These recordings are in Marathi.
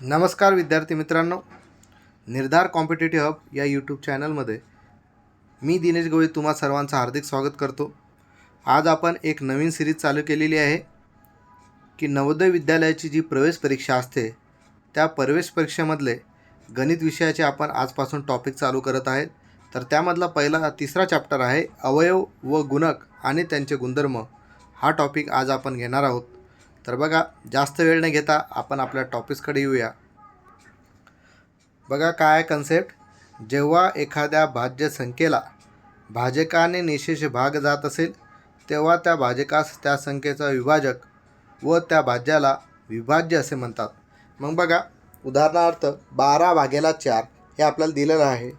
नमस्कार विद्यार्थी मित्रांनो. निर्धार कॉम्पिटेटिव्ह हब या यूट्यूब चॅनलमध्ये मी दिनेश गोळे तुम्हा सर्वांचं हार्दिक स्वागत करतो. आज आपण एक नवीन सिरीज चालू केलेली आहे की नवोदय विद्यालयाची जी प्रवेश परीक्षा असते त्या प्रवेश परीक्षेमधले गणित विषयाचे आपण आजपासून टॉपिक चालू करत आहेत. तर त्यामधला पहिला तिसरा चॅप्टर आहे अवयव व गुणक आणि त्यांचे गुणधर्म. हा टॉपिक आज आपण घेणार आहोत. तर बघा जास्त वेळ न घेता आपण आपल्या टॉपिक्सकडे येऊया. बघा काय कन्सेप्ट जेव्हा एखाद्या भाज्य संख्येला भाजकाने निशेष भाग जात असेल तेव्हा त्या भाजकास त्या संख्येचा विभाजक व त्या भाज्याला विभाज्य असे म्हणतात. मग बघा उदाहरणार्थ बारा भागेला चार हे आपल्याला दिलेलं आहे.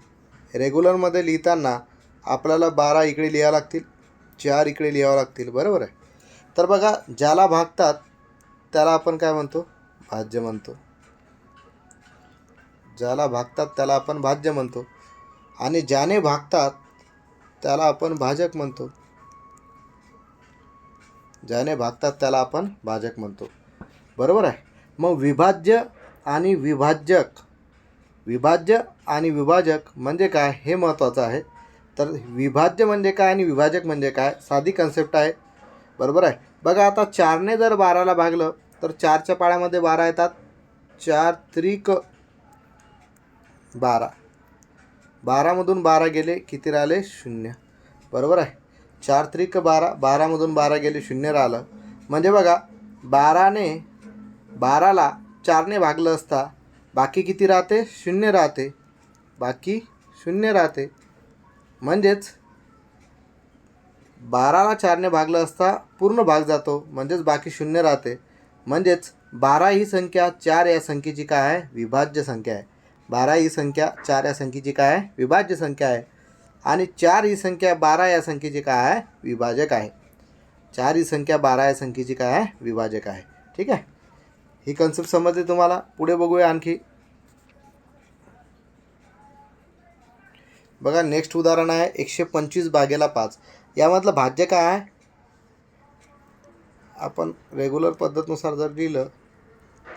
रेग्युलरमध्ये लिहिताना आपल्याला बारा इकडे लिहावं लागतील चार इकडे लिहावं लागतील बरोबर आहे? तर बघा ज्याला भागतात त्याला आपण काय म्हणतो? भाज्य म्हणतो. ज्याला भागतात त्याला आपण भाज्य म्हणतो. आणि ज्याने भागतात त्याला आपण भाजक म्हणतो. ज्याने भागतात त्याला आपण भाजक म्हणतो. बरोबर आहे? मग विभाज्य आणि विभाजक. विभाज्य आणि विभाजक म्हणजे काय? हे महत्त्वाचं आहे. तर विभाज्य म्हणजे काय आणि विभाजक म्हणजे काय? साधी कन्सेप्ट आहे. बरोबर आहे? बघा आता चारने जर बाराला भागलं तर चारच्या पाळ्यामध्ये बारा येतात. चार त्रिक बारा. बारामधून बारा गेले किती राहिले? शून्य. बरोबर आहे. चार त्रिक बारा बारामधून बारा गेले शून्य राहिलं. म्हणजे बघा बाराने बाराला चारने भागलं असता बाकी किती राहते? शून्य राहते. बाकी शून्य राहते. म्हणजेच बाराला चारने भागलं असता पूर्ण भाग जातो. म्हणजेच बाकी शून्य राहते. म्हणजेच बारा ही संख्या चार या संख्येची काय आहे? विभाज्य संख्या आहे. बारा ही संख्या चार या संख्येची काय आहे? विभाज्य संख्या आहे. आणि चार ही संख्या बारा या संख्येची काय आहे? विभाजक आहे. चार ही संख्या बारा या संख्येची काय आहे? विभाजक आहे. ठीक आहे? ही कन्सेप्ट समजते तुम्हाला? पुढे बघूया आणखी. बघा नेक्स्ट उदाहरण आहे एकशे पंचवीस भागेला पाच. यामधलं भाज्य काय आहे? आपण रेग्युलर पद्धतनुसार जर लिहिलं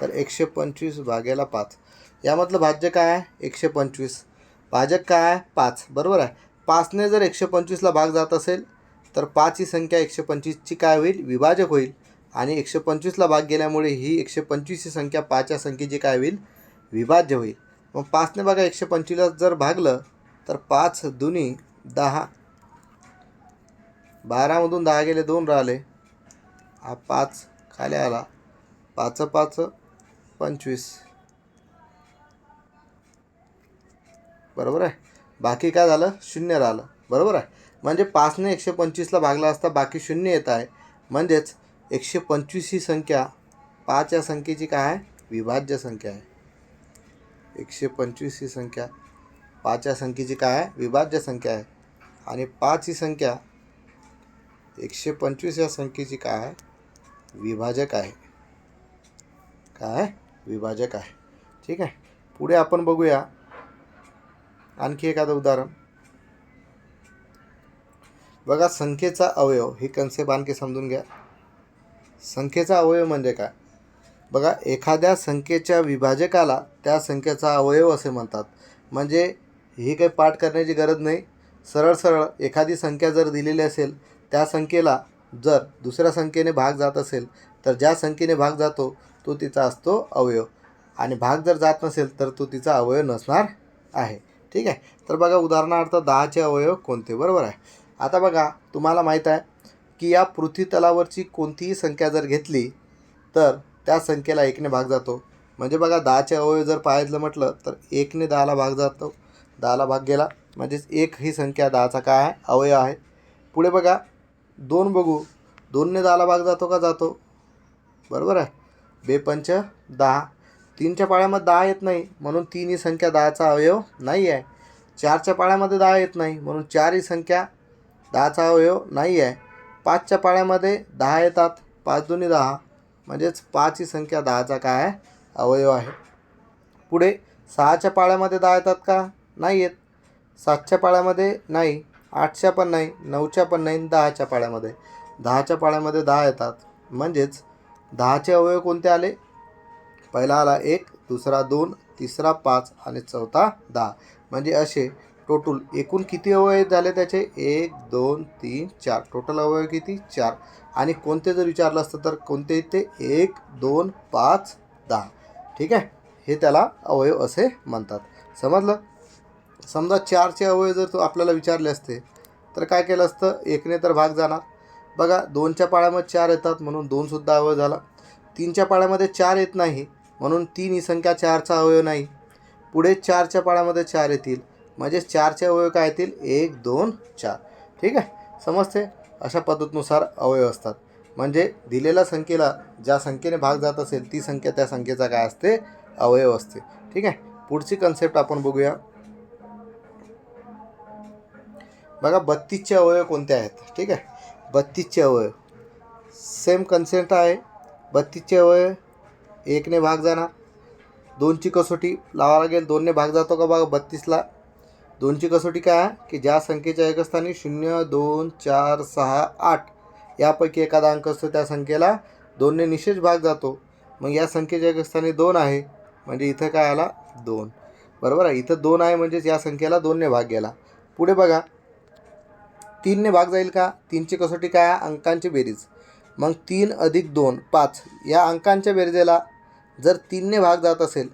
तर एकशे पंचवीस भागेला पाच. यामधलं भाज्य काय आहे? एकशे पंचवीस. भाजक काय आहे? पाच. बरोबर आहे? पाचने जर एकशे पंचवीसला भाग जात असेल तर पाच ही संख्या एकशे पंचवीसची काय होईल? विभाजक होईल. आणि एकशे पंचवीसला भाग गेल्यामुळे ही एकशे पंचवीस ही संख्या पाचच्या संख्येची काय होईल? विभाज्य होईल. मग पाचने बघा एकशे पंचवीसला जर भागलं तर पाच दुनी दहा. बारामधून दहा गेले दोन राहिले. हा पाच खाली आला. पाच पाच पंचवीस. बरोबर आहे? बाकी काय झालं? शून्य राहिलं. बरोबर आहे? म्हणजे पाचने एकशे पंचवीसला भागला असता बाकी शून्य येत आहे. म्हणजेच एकशे पंचवीस ही संख्या पाच या संख्येची काय आहे? विभाज्य संख्या आहे. एकशे पंचवीस ही संख्या पाच या संख्येची काय आहे? विभाज्य संख्या आहे. आणि पाच ही संख्या एकशे पंचवीस या संख्येची काय आहे? विभाजक आहे. काय? विभाजक आहे. ठीक आहे. पुढे आपण बघूया. आणखी एखादं उदाहरण. बघा संख्येचा अवयव ही कन्सेप्ट आणखी समजून घ्या. संख्येचा अवयव म्हणजे काय? बघा एखाद्या संख्येच्या विभाजकाला त्या संख्येचा अवयव असे म्हणतात. म्हणजे ही काही पाठ करण्याची गरज नाही. सरळ सरळ एखादी संख्या जर दिलेली असेल त्या संख्येला जर दुसऱ्या संख्येने भाग जात असेल तर ज्या संख्येने भाग जातो तो तिचा असतो अवयव. आणि भाग जर जात नसेल तर तो तिचा अवयव नसणार आहे. ठीक आहे? तर बघा उदाहरणार्थ दहाचे अवयव कोणते? बरोबर आहे. आता बघा तुम्हाला माहीत आहे की या पृथ्वीतलावरची कोणतीही संख्या जर घेतली तर त्या संख्येला एकने भाग जातो. म्हणजे बघा दहाचे अवयव जर पाहायचं म्हटलं तर एकने दहाला भाग जातो. दहाला भाग गेला. म्हणजेच एक ही संख्या दहाचा काय आहे? अवयव आहे. पुढे बघा दोन बघू. दोनने दहाला भाग जातो का? जातो. बरोबर आहे? बेपंच दहा तीनच्या पाळ्यामध्ये दहा येत नाही म्हणून तीन ही संख्या दहाचा अवयव नाही आहे. चारच्या पाळ्यामध्ये दहा येत नाही म्हणून चार ही संख्या दहाचा अवयव नाही आहे. पाचच्या पाळ्यामध्ये दहा येतात पाच दोन्ही दहा. म्हणजेच पाच ही संख्या दहाचा काय? अवयव आहे. पुढे सहाच्या पाळ्यामध्ये दहा येतात का? नाही येत. सातच्या पाळ्यामध्ये नाही. आठच्या पण नाही नऊच्या पण नाही दहाच्या पाळ्यामध्ये. दहाच्या पाळ्यामध्ये दहा येतात. म्हणजेच दहाचे अवयव कोणते आले? पहिला आला एक दुसरा दोन तिसरा पाच आणि चौथा दहा. म्हणजे असे टोटल एकूण किती अवयव झाले त्याचे? एक दोन तीन चार. टोटल अवयव किती? चार. आणि कोणते जर विचारलं असतं तर कोणते ते एक दोन पाच दहा. ठीक आहे? हे त्याला अवयव असे म्हणतात. समजलं? समजा चारचे अवयव जर तो आपल्याला विचारले असते तर काय केलं असतं? एकने तर भाग जाणार. बघा दोनच्या पाळ्यामध्ये चार येतात म्हणून दोनसुद्धा अवयव झाला. तीनच्या पाळ्यामध्ये चार येत नाही म्हणून तीन ही संख्या चारचा अवयव नाही. पुढे चारच्या पाळ्यामध्ये चार येतील. म्हणजे चारचे अवयव काय येतील? एक दोन चार. ठीक आहे? समजते? अशा पद्धतीनुसार अवयव असतात. म्हणजे दिलेल्या संख्येला ज्या संख्येने भाग जात असेल ती संख्या त्या संख्येचा काय असते? अवयव असते. ठीक आहे? पुढची कन्सेप्ट आपण बघूया. बघा बत्तीसचे अवयव कोणते आहेत? ठीक आहे? बत्तीसचे अवयव. सेम कन्सेंट आहे. बत्तीसचे अवयव एकने भाग जाणार. दोनची कसोटी लावा लागेल. दोनने भाग जातो का बघा बत्तीसला? दोनची कसोटी काय आहे? की ज्या संख्येच्या एकस्थानी शून्य दोन चार सहा आठ यापैकी एखादा अंक असतो त्या संख्येला दोनने निशेष भाग जातो. मग या संख्येच्या एकस्थानी दोन आहे. म्हणजे इथं काय आला? दोन. बरोबर आहे? इथं दोन आहे म्हणजेच या संख्येला दोनने भाग गेला. पुढे बघा. तीनने भाग जाईल का? तीनची कसोटी काय? आहे अंकांची बेरीज. मग तीन अधिक दोन पाच. या अंकांच्या बेरजेला जर तीनने भाग जात असेल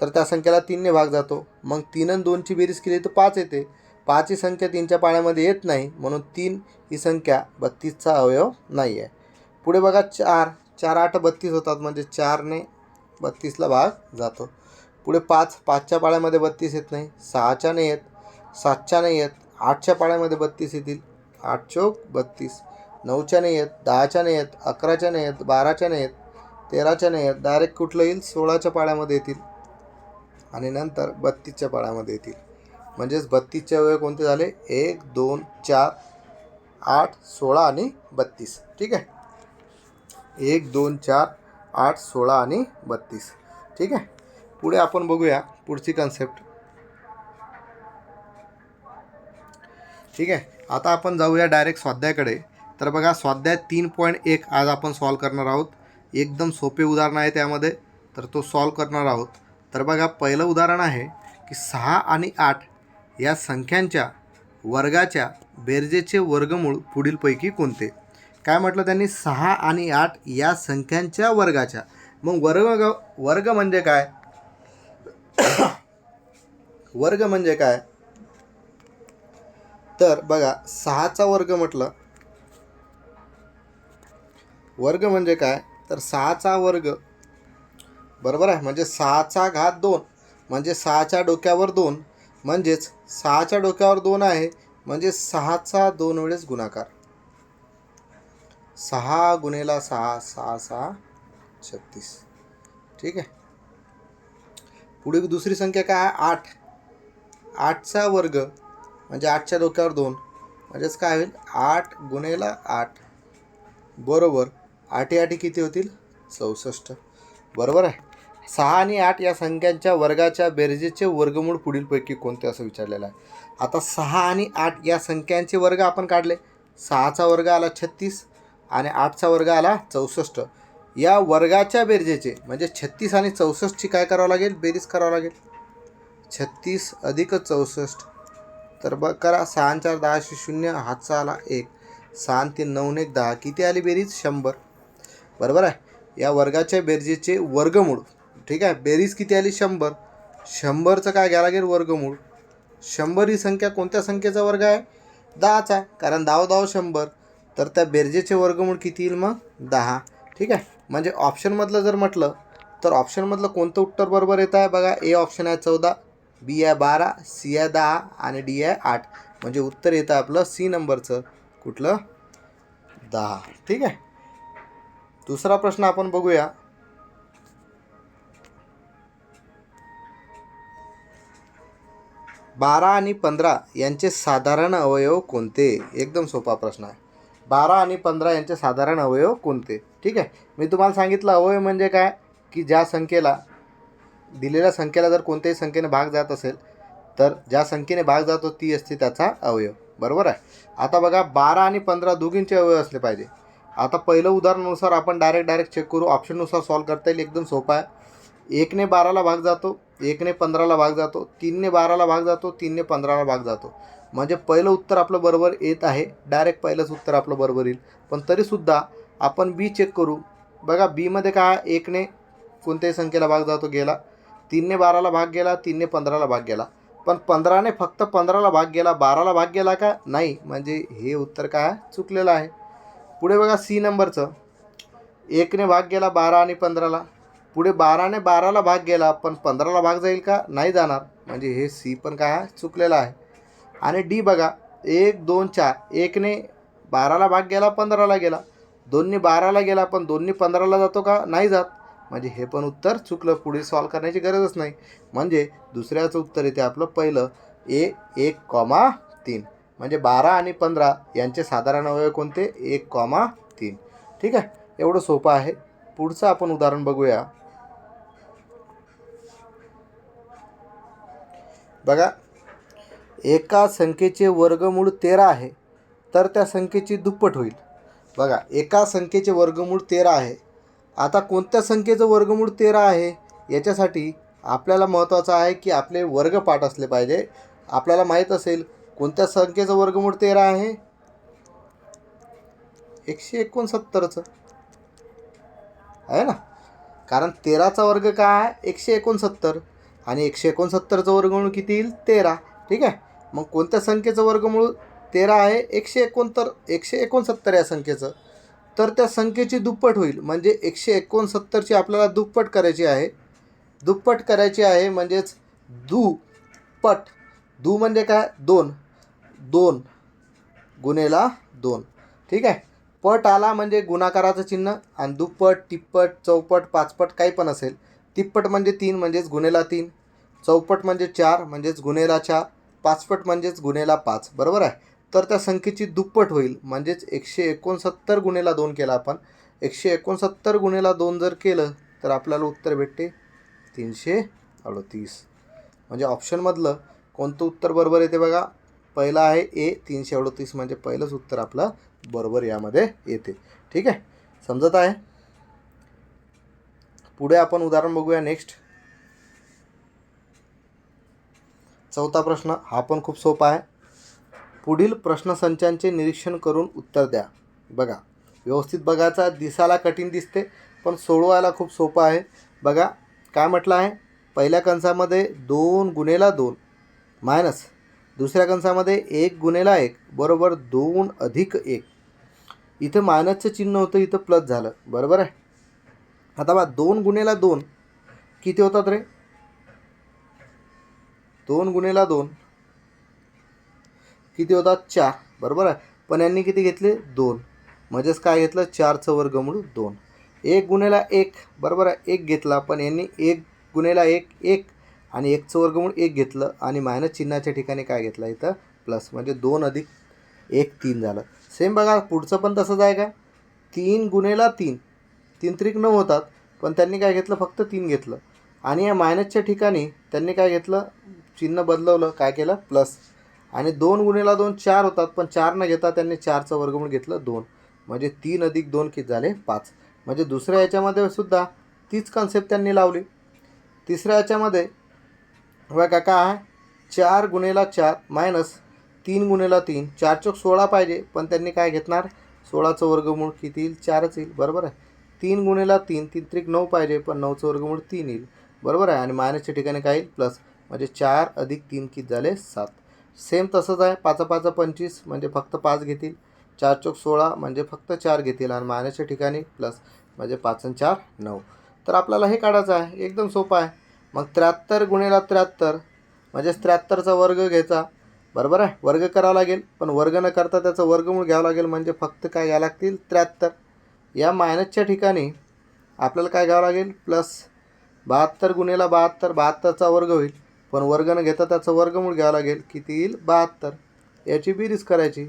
तर त्या संख्येला तीनने भाग जातो. मग तीन आणि दोनची बेरीज केली तर पाच येते. पाच ही संख्या तीनच्या पाण्यामध्ये येत नाही म्हणून तीन ही संख्या बत्तीसचा अवयव नाही आहे पुढे बघा चार. चार आठ बत्तीस होतात म्हणजे चारने बत्तीसला भाग जातो. पुढे पाच. पाचच्या पाळ्यामध्ये बत्तीस येत नाही. सहाच्या नाही येत. सातच्या नाही येत. आठच्या पाळ्यामध्ये बत्तीस येतील. आठ चौक बत्तीस. नऊच्या नाही येत दहाच्या नाही येत अकराच्या नाही येत बाराच्या नाही येत तेराच्या नाही येत डायरेक्ट कुठलं येईल सोळाच्या पाळ्यामध्ये येतील. आणि नंतर बत्तीसच्या पाळ्यामध्ये येतील. म्हणजेच बत्तीसच्या वेळ कोणते झाले? एक दोन चार आठ सोळा आणि बत्तीस. ठीक आहे? एक दोन चार आठ सोळा आणि बत्तीस. ठीक आहे? पुढे आपण बघूया पुढची कन्सेप्ट ठीक आहे? आता आपण जाऊया डायरेक्ट स्वाध्यायाकडे. तर बघा स्वाध्याय तीन पॉईंट एक आज आपण सॉल्व करणार आहोत. एकदम सोपे उदाहरण आहे त्यामध्ये तर तो सॉल्व करणार आहोत. तर बघा पहिलं उदाहरण आहे की सहा आणि आठ या संख्यांच्या वर्गाच्या बेरजेचे वर्गमूळ पुढीलपैकी कोणते? काय म्हटलं त्यांनी? सहा आणि आठ या संख्यांच्या वर्गाच्या. मग वर्ग वर्ग म्हणजे काय? वर्ग म्हणजे काय? तर बघा सहाचा वर्ग म्हटलं. वर्ग म्हणजे काय? तर सहाचा वर्ग बरोबर आहे. म्हणजे सहाचा घात दोन म्हणजे सहाच्या डोक्यावर दोन म्हणजेच सहाच्या डोक्यावर दोन आहे म्हणजे सहाचा दोन वेळेस गुणाकार. सहा गुणेला सहा सहा सहा छत्तीस. ठीक आहे? पुढे दुसरी संख्या काय? आहे आठ. आठचा वर्ग म्हणजे आठच्या डोक्यावर दोन. म्हणजेच काय होईल? आठ गुणेला आठ. बरोबर. आठी आठी किती होतील? चौसष्ट. बरोबर आहे. सहा आणि आठ या संख्यांच्या वर्गाच्या बेरजेचे वर्गमूळ पुढीलपैकी कोणते असं विचारलेलं आहे? आता सहा आणि आठ या संख्यांचे वर्ग आपण काढले. सहाचा वर्ग आला छत्तीस आणि आठचा वर्ग आला चौसष्ट. या वर्गाच्या बेरजेचे म्हणजे छत्तीस आणि चौसष्टची काय करावं लागेल? बेरीज करावं लागेल. छत्तीस अधिक चौसष्ट तर बघ करा. सहा चार दहाशे शून्य हातचा आला एक. सहा तीन नऊ एक दहा. किती आली बेरीज? शंभर. बरोबर आहे? या वर्गाच्या बेरजेचे वर्गमूळ. ठीक आहे? बेरीज किती आली? शंभर. शंभरचं काय घ्यायला लागेल? वर्गमूळ. शंभर ही संख्या कोणत्या संख्येचा वर्ग आहे? दहाचा आहे. कारण दहा दहा शंभर. तर त्या बेरजेचे वर्गमूळ किती येईल मग? दहा. ठीक आहे? म्हणजे ऑप्शनमधलं जर म्हटलं तर ऑप्शनमधलं कोणतं उत्तर बरोबर येत आहे? बघा ए ऑप्शन आहे चौदा. बी आहे बारा सी आहे दहा आणि डी आहे आठ. म्हणजे उत्तर येतं आपलं सी नंबरचं. कुठलं? दहा. ठीक आहे? दुसरा प्रश्न आपण बघूया. बारा आणि पंधरा यांचे साधारण अवयव कोणते? एकदम सोपा प्रश्न आहे. बारा आणि पंधरा यांचे साधारण अवयव कोणते? ठीक आहे? मी तुम्हाला सांगितलं अवयव म्हणजे काय? की ज्या संख्येला दिलेल्या संख्येला जर कोणत्याही संख्येने भाग जात असेल तर ज्या संख्येने भाग जातो ती असते त्याचा अवयव. बरोबर आहे? आता बघा बारा आणि पंधरा दोघींचे अवयव असले पाहिजे. आता पहिलं उदाहरणानुसार आपण डायरेक्ट डायरेक्ट चेक करू. ऑप्शननुसार सॉल्व करता येईल एकदम सोपं आहे. एकने बाराला भाग जातो एकने पंधराला भाग जातो तीनने बाराला भाग जातो तीनने पंधराला भाग जातो. म्हणजे पहिलं उत्तर आपलं बरोबर येत आहे. डायरेक्ट पहिलंच उत्तर आपलं बरोबर येईल. पण तरीसुद्धा आपण बी चेक करू. बघा बीमध्ये काय एकने कोणत्याही संख्येला भाग जातो गेला. तीनने बाराला भाग गेला तीनने पंधराला भाग गेला. पण पंधराने फक्त पंधराला भाग गेला बाराला भाग गेला का? नाही. म्हणजे हे उत्तर काय? आहे? चुकलेलं आहे. पुढे बघा सी नंबरचं. एकने भाग गेला बारा आणि पंधराला. पुढे बाराने बाराला भाग गेला पण पंधराला भाग जाईल का? नाही जाणार. म्हणजे हे सी पण काय? आहे? चुकलेलं आहे. आणि डी बघा. एक दोन चार. एकने बाराला भाग गेला पंधराला गेला. दोन्ही बाराला गेला पण दोन्ही पंधराला जातो का? नाही जात. म्हणजे हे पण उत्तर चुकलं पुढे सॉल्व करण्याची गरजच नाही. म्हणजे दुसऱ्याचं उत्तर येते आपलं पहिलं ए एक कॉमा तीन. म्हणजे बारा आणि पंधरा यांचे साधारण अवयव कोणते? एक कॉमा तीन. ठीक आहे? एवढं सोपं आहे. पुढचं आपण उदाहरण बघूया. बघा एका संख्येचे वर्गमूळ तेरा आहे तर त्या संख्येची दुप्पट होईल. बघा एका संख्येचे वर्गमूळ तेरा आहे आता कोणत्या संख्येचं वर्गमूळ तेरा आहे याच्यासाठी आपल्याला महत्त्वाचं आहे की आपले वर्ग पाठ असले पाहिजे. आपल्याला माहीत असेल कोणत्या संख्येचं वर्गमूळ तेरा आहे? एकशे एकोणसत्तरचं. आहे ना? कारण तेराचा वर्ग काय आहे? एकशे एकोणसत्तर. आणि एकशे एकोणसत्तरचं वर्गमूळ किती येईल? तेरा. ठीक आहे? मग कोणत्या संख्येचं वर्गमूळ तेरा आहे? एकशे एकोणतर एकशे एकोणसत्तर या संख्येचं. तर त्या संख्येची दुप्पट होईल. म्हणजे एकशे एकोणसत्तरची आपल्याला दुप्पट करायची आहे. दुप्पट करायची आहे म्हणजेच दुपट दू म्हणजे काय? दोन. दोन गुन्हेला दोन. ठीक आहे? पट आला म्हणजे गुणाकाराचं चिन्ह आणि दुप्पट तिप्पट चौपट पाचपट काही पण असेल. तिप्पट म्हणजे तीन म्हणजेच गुन्हेला तीन. चौपट म्हणजे चार म्हणजेच गुन्हेला चार. पाचपट म्हणजेच गुन्हेला पाच. बरोबर आहे? तर त्या संख्येची दुप्पट होईल. म्हणजेच एकशे एकोणसत्तर गुणेला दोन केला आपण. एकशे एकोणसत्तर गुणेला दोन जर केलं तर आपल्याला उत्तर भेटते तीनशे अडतीस. म्हणजे ऑप्शनमधलं कोणतं उत्तर बरोबर येते बघा? पहिलं आहे ए तीनशे अडतीस म्हणजे पहिलंच उत्तर आपलं बरोबर यामध्ये येते. ठीक आहे? समजत आहे? पुढे आपण उदाहरण बघूया नेक्स्ट चौथा प्रश्न हा पण खूप सोपा आहे. पुढील प्रश्नसंचांचे निरीक्षण करून उत्तर द्या. बघा व्यवस्थित बघायचा दिसायला कठीण दिसते पण सोडवायला खूप सोपं आहे. बघा काय म्हटलं आहे? पहिल्या कंसामध्ये दोन गुन्हेला दोन मायनस. दुसऱ्या कंसामध्ये एक गुन्हेला एक बरोबर दोन अधिक एक. इथं मायनसचं चिन्ह होतं इथं प्लस झालं. बरोबर आहे? आता बा दोन गुन्हेला दोन किती होतात रे? दोन गुन्हेला दोन. किती होतात चार. बरोबर आहे? पण यांनी किती घेतले? दोन. म्हणजेच काय घेतलं? चारचं वर्गमूळ दोन. एक गुन्हेला एक. बरोबर आहे? एक घेतला. पण यांनी एक गुन्हेला एक एक आणि एकचं वर्गमूळ एक घेतलं आणि मायनस चिन्हाच्या ठिकाणी काय घेतलं? इथं प्लस म्हणजे दोन अधिक एक तीन झालं. सेम बघा पुढचं पण तसंच आहे का? तीन गुन्हेला तीन. तीन त्रिक नऊ होतात. पण त्यांनी काय घेतलं? फक्त तीन घेतलं. आणि या मायनसच्या ठिकाणी त्यांनी काय घेतलं? चिन्ह बदलवलं. काय केलं? प्लस आणि दोन गुन्हेला दोन चार होतात पण चार न घेता त्यांनी चारचं वर्गमूळ घेतलं दोन. म्हणजे तीन अधिक दोन किती झाले पाच. म्हणजे दुसऱ्या याच्यामध्ये सुद्धा तीच कन्सेप्ट त्यांनी लावली. तिसऱ्या याच्यामध्ये बघा काका आहे चार गुन्हेला चार मायनस तीन गुन्हेला तीन. चार चौक सोळा पाहिजे पण त्यांनी काय घेतणार? सोळाचं वर्गमूळ किती येईल? चारच येईल. बरोबर आहे. तीन गुन्हेला तीन तीन त्रिक नऊ पाहिजे पण नऊचं वर्गमूळ तीन येईल. बरोबर आहे. आणि मायनसच्या ठिकाणी काय येईल? प्लस म्हणजे चार अधिक तीन किती झाले सात. सेम तसंच आहे. पाच पाच पंचवीस म्हणजे फक्त पाच घेतील. चार चौक सोळा म्हणजे फक्त चार घेतील आणि मायनसच्या ठिकाणी प्लस म्हणजे पाच आणि चार नऊ. तर आपल्याला हे काढायचं आहे. एकदम सोपं आहे. मग त्र्याहत्तर गुणेला त्र्याहत्तर म्हणजेच त्र्याहत्तरचा वर्ग घ्यायचा. बरोबर आहे? वर्ग करावा लागेल. पण वर्ग न करता त्याचा वर्गमूळ घ्यावं लागेल म्हणजे फक्त काय घ्यावं लागतील? त्र्याहत्तर. या मायनसच्या ठिकाणी आपल्याला काय घ्यावं लागेल? प्लस बहात्तर गुन्हेला बहात्तर बहात्तरचा वर्ग होईल. पण वर्ग न घेता त्याचं वर्गमूळ घ्यावं लागेल किती येईल बहात्तर. याची बेरीज करायची.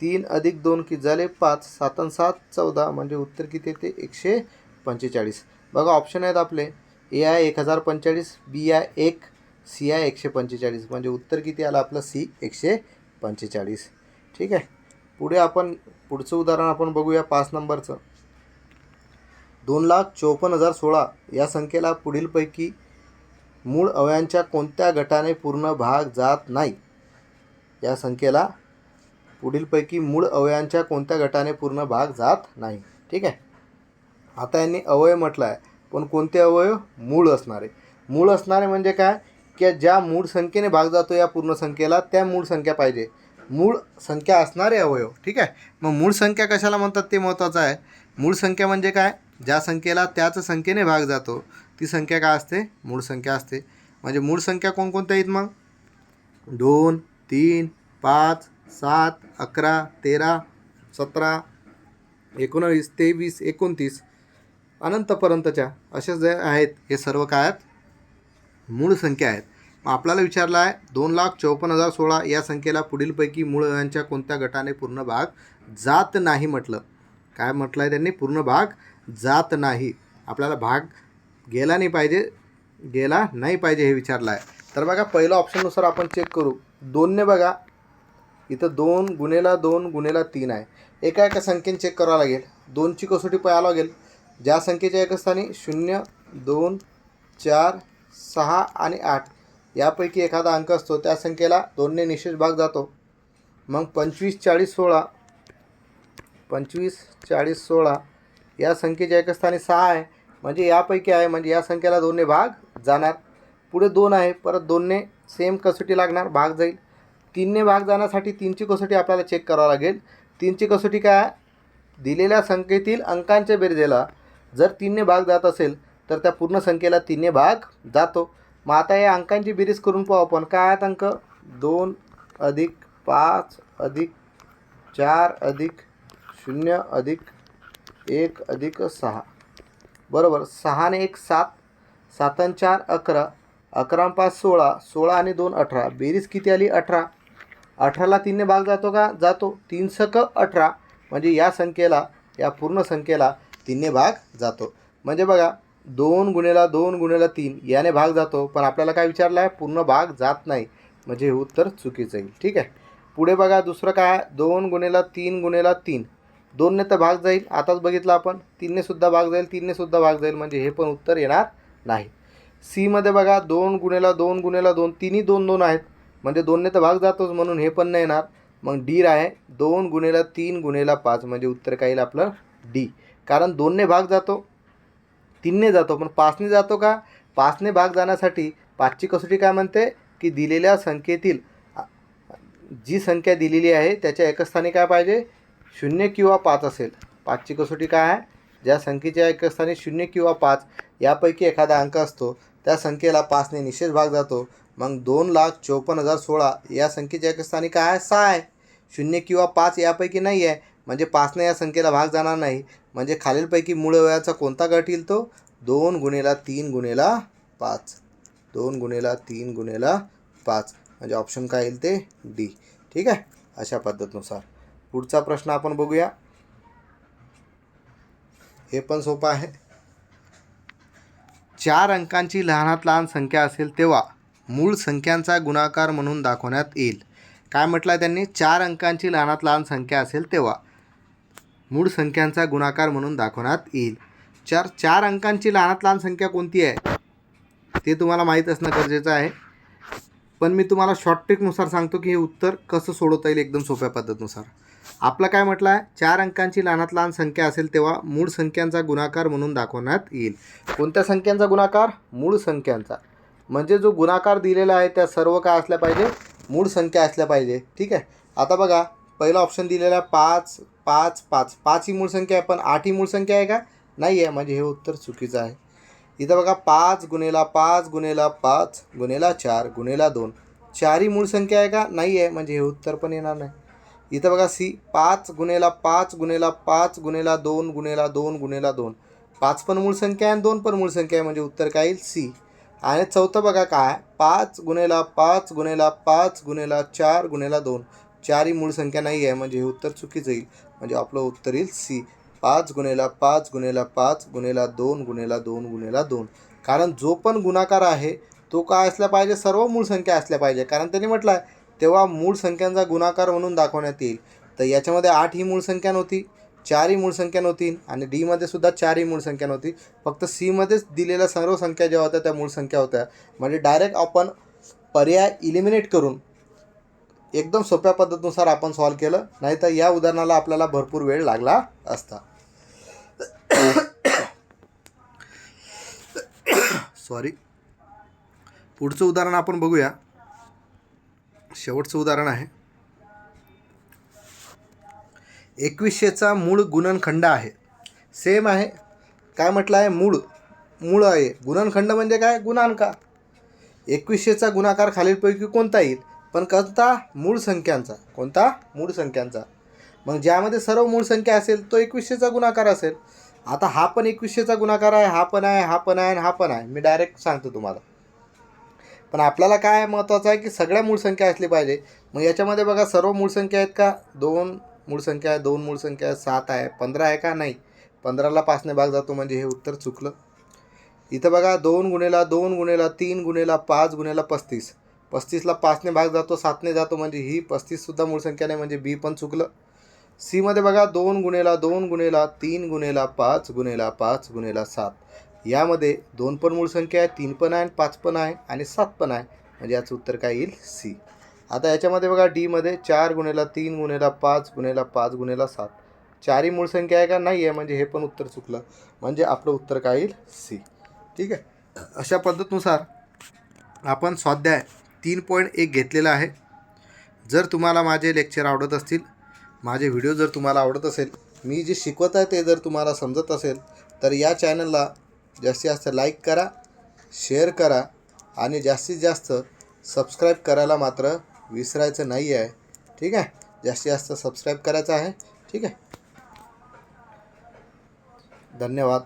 तीन अधिक दोन किती झाले पाच सात आणि सात चौदा म्हणजे उत्तर किती येते? एकशे पंचेचाळीस. बघा ऑप्शन आहेत आपले. ए आय एक हजार पंचेचाळीस बी आय एक सी आय एकशे पंचेचाळीस. म्हणजे उत्तर किती आलं? आपलं सी एकशे पंचेचाळीस. ठीक आहे? पुढे आपण पुढचं उदाहरण आपण बघूया पाच नंबरचं. दोन लाख चोपन्न हजार सोळा. या संख्येला पुढीलपैकी मूळ अवयांच्या कोणत्या गटाने पूर्ण भाग जात नाही? या संख्येला पुढीलपैकी मूळ अवयांच्या कोणत्या गटाने पूर्ण भाग जात नाही? ठीक आहे? आता यांनी अवयव म्हटलं आहे पण कोणते अवयव? मूळ असणारे. मूळ असणारे म्हणजे काय? की ज्या मूळ संख्येने भाग जातो या पूर्ण संख्येला त्या मूळ संख्या पाहिजे. मूळ संख्या असणारे अवयव. ठीक आहे? मग मूळ संख्या कशाला म्हणतात ते महत्त्वाचं आहे? मूळ संख्या म्हणजे काय? ज्या संख्येला त्याच संख्येने भाग जातो ती संख्या काय असते? मूळ संख्या असते. म्हणजे मूळ संख्या कोणकोणत्या आहेत मग? दोन तीन पाच सात अकरा तेरा सतरा एकोणावीस तेवीस एकोणतीस अनंतपर्यंतच्या असे जे आहेत हे सर्व काय आहेत? मूळ संख्या आहेत. मग आपल्याला विचारलं आहे दोन लाख चौपन्न हजार सोळा या संख्येला पुढीलपैकी मूळ यांच्या कोणत्या गटाने पूर्ण भाग जात नाही म्हटलं. काय म्हटलं आहे त्यांनी? पूर्ण भाग जात नाही. आपल्याला भाग गेला नाही पाहिजे गेला नाही पाहिजे हे विचारलं आहे तर बघा पहिलं ऑप्शननुसार आपण चेक करू. दोनने बघा. इथं दोन गुन्हेला दोन गुन्हेला तीन आहे. एका एका संख्येने चेक करावं लागेल. दोनची कसोटी पाहावं लागेल. ज्या संख्येच्या एकस्थानी शून्य दोन चार सहा आणि आठ यापैकी एखादा अंक असतो त्या संख्येला दोनने निशेष भाग जातो. मग पंचवीस चाळीस सोळा. पंचवीस चाळीस सोळा या संख्येच्या एकस्थानी सहा आहे. म्हणजे यापैकी आहे म्हणजे या संख्येला दोनने भाग जाणार. पुढे दोन आहे परत दोनने सेम कसोटी लागणार भाग जाईल. तीनने भाग जाण्यासाठी तीनची कसोटी आपल्याला चेक करावं लागेल. तीनची कसोटी काय दिलेल्या संख्येतील अंकांच्या बेरजेला जर तीनने भाग जात असेल तर त्या पूर्ण संख्येला तीनने भाग जातो. मग आता या अंकांची बेरीज करून पाहू आपण. काय आहेत अंक? दोन अधिक पाच अधिक चार अधिक शून्य अधिक एक अधिक सहा. बरोबर. सहाने एक सात. सातन चार अकरा. अकरा पाच सोळा. सोळा आणि दोन अठरा. बेरीज किती आली? अठरा. अठराला तीनने भाग जातो का? जातो. तीन सक अठरा. म्हणजे या संख्येला या पूर्ण संख्येला तीनने भाग जातो. म्हणजे बघा दोन गुणेला दोन गुणेला तीन याने भाग जातो. पण आपल्याला काय विचारलं आहे? पूर्ण भाग जात नाही. म्हणजे हे उत्तर चुकीचं येईल. ठीक आहे? पुढे बघा दुसरं काय? दोन गुणेला तीन गुणेला तीन. दोनने तर भाग जाईल. आताच बघितलं आपण तीनने सुद्धा भाग जाईल तीनने सुद्धा भाग जाईल म्हणजे हे पण उत्तर येणार नाही. सीमध्ये बघा दोन गुणेला दोन गुणेला दोन तिन्ही दोन दोन आहेत. म्हणजे दोनने तर भाग जातोच म्हणून हे पण नाही येणार. मग डी आहे. दोन गुणेला तीन गुणेला पाच म्हणजे उत्तर काय येईल आपलं? डी कारण दोनने भाग जातो. तीनने जातो. पण पाचने जातो का? पाचने भाग जाण्यासाठी पाचची कसोटी काय म्हणते? की दिलेल्या संख्येतील जी संख्या दिलेली आहे त्याच्या एकस्थानी काय पाहिजे? शून्य किंवा पाच असेल. पाचची कसोटी काय आहे? ज्या संख्येच्या एकस्थानी शून्य किंवा पाच यापैकी एखादा अंक असतो त्या संख्येला पाचने निषेध भाग जातो. मग दोन लाख चोपन्न हजार सोळा या संख्येच्या एकस्थानी काय आहे? सहा आहे. शून्य किंवा पाच यापैकी नाही आहे म्हणजे पाचने या संख्येला भाग जाणार नाही. म्हणजे खालीलपैकी मूळ वयाचा कोणता गट येईल तो? दोन गुणेला तीन गुणेला पाच. दोन गुणेला तीन गुणेला पाच. म्हणजे ऑप्शन काय येईल ते? डी. ठीक आहे? अशा पद्धतीनुसार. पुढचा प्रश्न आपण बघूया. हे पण सोपं आहे. चार अंकांची लहानात लहान संख्या असेल तेव्हा मूळ संख्यांचा गुणाकार म्हणून दाखवण्यात येईल. काय म्हटलं आहे त्यांनी? चार अंकांची लहानात लहान संख्या असेल तेव्हा मूळ संख्यांचा गुणाकार म्हणून दाखवण्यात येईल. चार चार अंकांची लहानात लहान संख्या कोणती आहे? ते तुम्हाला माहीत असणं गरजेचं आहे. पण मी तुम्हाला शॉर्ट ट्रिकनुसार सांगतो की हे उत्तर कसं सोडवता येईल एकदम सोप्या पद्धतीनुसार. आपलं काय म्हटलं आहे चार अंकांची लहानात लहान संख्या असेल तेव्हा मूळ संख्यांचा गुणाकार म्हणून दाखवण्यात येईल. कोणत्या संख्यांचा गुणाकार? मूळ संख्यांचा. म्हणजे जो गुणाकार दिलेला आहे त्या सर्व काय असल्या पाहिजे? मूळ संख्या असल्या पाहिजे. ठीक आहे? आता बघा पहिला ऑप्शन दिलेला आहे पाच पाच पाच. पाच ही मूळ संख्या आहे पण आठ ही मूळ संख्या आहे का? नाही आहे म्हणजे हे उत्तर चुकीचं आहे. इथं बघा पाच गुणेला पाच गुणेला पाच गुणेला चार गुणेला दोन. चारही मूळ संख्या आहे का? नाही आहे म्हणजे हे उत्तर पण येणार नाही. इथं बघा सी पाच गुणेला पाच गुणेला पाच गुणेला दोन गुणेला दोन गुणेला दोन. पाच पण मूळ संख्या आहे आणि दोन पण मूळ संख्या आहे म्हणजे उत्तर काय येईल? सी. आणि चौथं बघा काय? पाच गुणेला पाच गुणेला पाच गुणेला चार गुणेला दोन. चारही मूळ संख्या नाही आहे म्हणजे हे उत्तर चुकीचं येईल. म्हणजे आपलं उत्तर येईल सी. पाच गुणेला पाच गुणेला पाच गुणेला दोन गुणेला दोन गुणेला दोन. कारण जो पण गुणाकार आहे तो काय असला पाहिजे? सर्व मूळ संख्या असल्या पाहिजे. कारण त्यांनी म्हटलं आहे तेव्हा मूळ संख्यांचा गुणाकार म्हणून दाखवण्यात येईल. तर याच्यामध्ये आठ ही मूळ संख्या नव्हती चारही मूळ संख्या नव्हती आणि डीमध्ये सुद्धा चारही मूळ संख्या नव्हती फक्त सीमध्येच दिलेल्या सर्व संख्या ज्या होत्या त्या मूळ संख्या होत्या. म्हणजे डायरेक्ट आपण पर्याय इलिमिनेट करून एकदम सोप्या पद्धतीनुसार आपण सॉल्व केलं. नाही तर या उदाहरणाला आपल्याला भरपूर वेळ लागला असता. सॉरी पुढचं उदाहरण आपण बघूया. शेवटचं उदाहरण आहे. एकवीसशेचा मूळ गुणनखंड आहे. सेम आहे. काय म्हटलं आहे मूळ. मूळ आहे. गुणनखंड म्हणजे काय? गुणांका. एकवीसशेचा गुणाकार खालीलपैकी कोणता येईल? पण कोणता? मूळ संख्यांचा. कोणता? मूळ संख्यांचा. मग ज्यामध्ये सर्व मूळ संख्या असेल तो एकवीसशेचा गुणाकार असेल. आता हा पण एकवीसशेचा गुणाकार आहे हा पण आहे हा पण आहे आणि हा पण आहे. मी डायरेक्ट सांगतो तुम्हाला. पण आपल्याला काय महत्त्वाचं आहे की सगळ्या मूळसंख्या असली पाहिजे. मग याच्यामध्ये बघा सर्व मूळसंख्या आहेत का? दोन मूळसंख्या आहे दोन मूळसंख्या आहे सात आहे पंधरा आहे का? नाही. पंधराला पाचने भाग जातो म्हणजे हे उत्तर चुकलं. इथं बघा दोन गुणेला दोन गुणेला तीन गुणेला पाच गुणेला पस्तीस. पस्तीसला पाचने भाग जातो सातने जातो म्हणजे ही पस्तीससुद्धा मूळसंख्या नाही म्हणजे बी पण चुकलं. सीमध्ये बघा दोन गुणेला दोन गुणेला तीन गुणेला पाच गुणेला पाच गुणेला सात. यामध्ये दोन पण मूळ संख्या आहे तीन पण आहे पाच पण आहे आणि सात पण आहे. म्हणजे याचं उत्तर काय येईल? सी. आता याच्यामध्ये बघा डीमध्ये चार गुणेला तीन गुणेला पाच गुणेला पाच गुणेला सात. चारही मूळ संख्या आहे का? नाही आहे म्हणजे हे पण उत्तर चुकलं. म्हणजे आपलं उत्तर काय येईल? सी. ठीक आहे? अशा पद्धतीनुसार आपण स्वाध्याय तीन पॉईंट एक घेतलेला आहे. जर तुम्हाला माझे लेक्चर आवडत असतील माझे व्हिडिओ जर तुम्हाला आवडत असेल मी जे शिकवत आहे ते जर तुम्हाला समजत असेल तर या चॅनलला जास्तीत जास्त लाईक करा शेअर करा आणि जास्तीत जास्त सबस्क्राईब करायला मात्र विसरायचं नाही आहे ठीक आहे? जास्तीत जास्त सबस्क्राईब करायचं आहे. ठीक आहे? धन्यवाद.